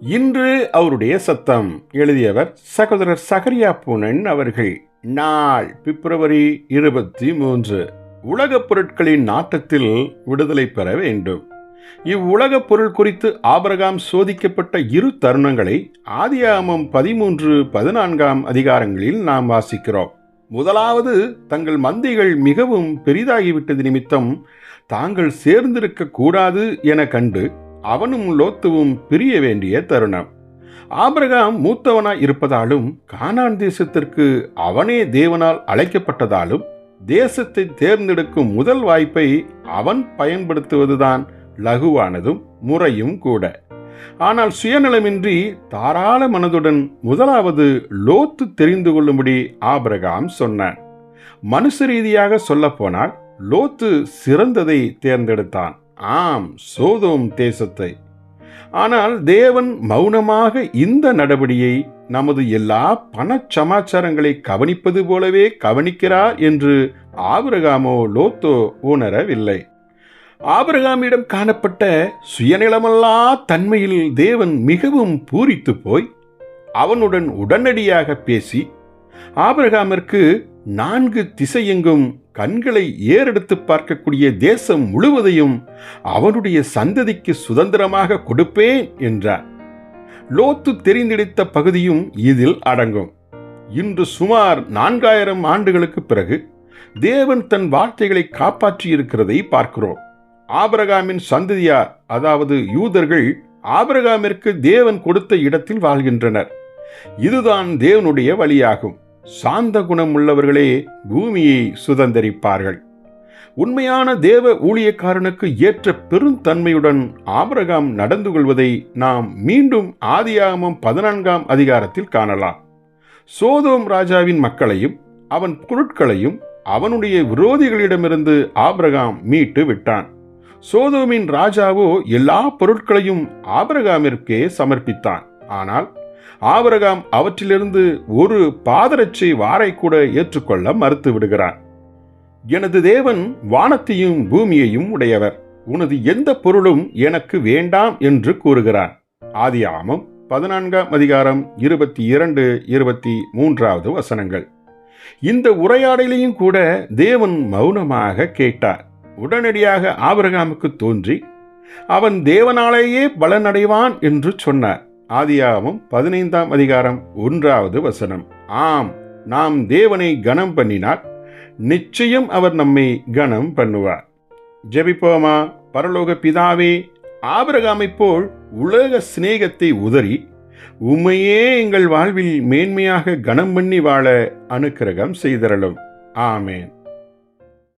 இன்று அவருடைய சத்தம். எழுதியவர் சகோதரர் சகரியா பூனன் அவர்கள். நாள் பிப்ரவரி இருபத்தி மூன்று. உலகப் பொருட்களின் நாட்டத்தில் விடுதலை பெற வேண்டும். இவ்வுலகப் பொருள் குறித்து ஆபரகாம் சோதிக்கப்பட்ட இரு தருணங்களை ஆதியாமம் பதிமூன்று பதினான்காம் அதிகாரங்களில் நாம் வாசிக்கிறோம். முதலாவது தங்கள் மந்தைகள் மிகவும் பெரிதாகிவிட்டது நிமித்தம் தாங்கள் சேர்ந்திருக்க கூடாது என கண்டு அவனும் லோத்துவும் பிரிய வேண்டிய தருணம். ஆபிரகாம் மூத்தவனாய் இருப்பதாலும் கானான் தேசத்திற்கு அவனே தேவனால் அழைக்கப்பட்டதாலும் தேசத்தை தேர்ந்தெடுக்கும் முதல் வாய்ப்பை அவன் பயன்படுத்துவதுதான் லகுவானதும் முறையும் கூட. ஆனால் சுயநலமின்றி தாராள மனதுடன் முதலாவது லோத்து தெரிந்து கொள்ளும்படி ஆபிரகாம் சொன்னான். மனுஷ ரீதியாக சொல்லப்போனால் லோத்து சிறந்ததை தேர்ந்தெடுத்தான். ஆம் சோதோம் தேசத்தை. ஆனால் தேவன் மௌனமாக இந்த நடவடியை நமது எல்லா பண சமாச்சாரங்களை கவனிப்பது போலவே கவனிக்கிறார் என்று ஆபிரகாமோ லோத்தோ உணரவில்லை. ஆபிரகாமிடம் காணப்பட்ட சுயநலமல்லா தன்மையில் தேவன் மிகவும் பூரித்து போய் அவனுடன் உடனடியாக பேசி ஆபிரகாமிற்கு நான்கு திசையெங்கும் கண்களை ஏறெடுத்து பார்க்கக்கூடிய தேசம் முழுவதையும் அவனுடைய சந்ததிக்கு சுதந்திரமாக கொடுப்பேன் என்றார். லோத்து தெரிந்தெடுத்த பகுதியும் இதில் அடங்கும். இன்று சுமார் நான்காயிரம் ஆண்டுகளுக்கு பிறகு தேவன் தன் வார்த்தைகளை காப்பாற்றியிருக்கிறதை பார்க்கிறோம். ஆபரகாமின் சந்ததியார் அதாவது யூதர்கள் ஆபரகாமிற்கு தேவன் கொடுத்த இடத்தில் வாழ்கின்றனர். இதுதான் தேவனுடைய வழியாகும். சாந்த குணம் உள்ளவர்களே பூமியை சுதந்தரிப்பார்கள். உண்மையான தேவ ஊழியக்காரனுக்கு ஏற்ற பெருந்தன்மையுடன் ஆபரகாம் நடந்து கொள்வதை நாம் மீண்டும் ஆதியாகமம் பதினான்காம் அதிகாரத்தில் காணலாம். சோதோம் ராஜாவின் மக்களையும் அவன் பொருட்களையும் அவனுடைய விரோதிகளிடமிருந்து ஆபிரகாம் மீட்டு விட்டான். சோதோமின் ராஜாவோ எல்லா பொருட்களையும் ஆபிரகாமிற்கே சமர்ப்பித்தான். ஆனால் ஆபரகாம் அவற்றிலிருந்து ஒரு பாதரட்சை வாரை கூட ஏற்றுக்கொள்ள மறுத்து விடுகிறான். எனது தேவன் வானத்தையும் பூமியையும் உடையவர். உனது எந்த பொருளும் எனக்கு வேண்டாம் என்று கூறுகிறான். ஆதி ஆமம் பதினான்காம் அதிகாரம் இருபத்தி இரண்டு இருபத்தி மூன்றாவது வசனங்கள். இந்த உரையாடலையும் கூட தேவன் மௌனமாக கேட்டார். உடனடியாக ஆபிரகாமுக்கு தோன்றி அவன் தேவனாலேயே பலனடைவான் என்று சொன்னார். ஆதியாகவும் பதினைந்தாம் அதிகாரம் ஒன்றாவது வசனம். ஆம் நாம் தேவனை கனம் பண்ணினால் நிச்சயம் அவர் நம்மை கனம் பண்ணுவார். ஜெபிப்போமா? பரலோக பிதாவே ஆபரகாமை போல் உலக சிநேகத்தை உதறி உம்மையே எங்கள் வாழ்வில் மேன்மையாக கனம் பண்ணி வாழ அனுக்கிரகம் செய்தரலும் ஆமேன்.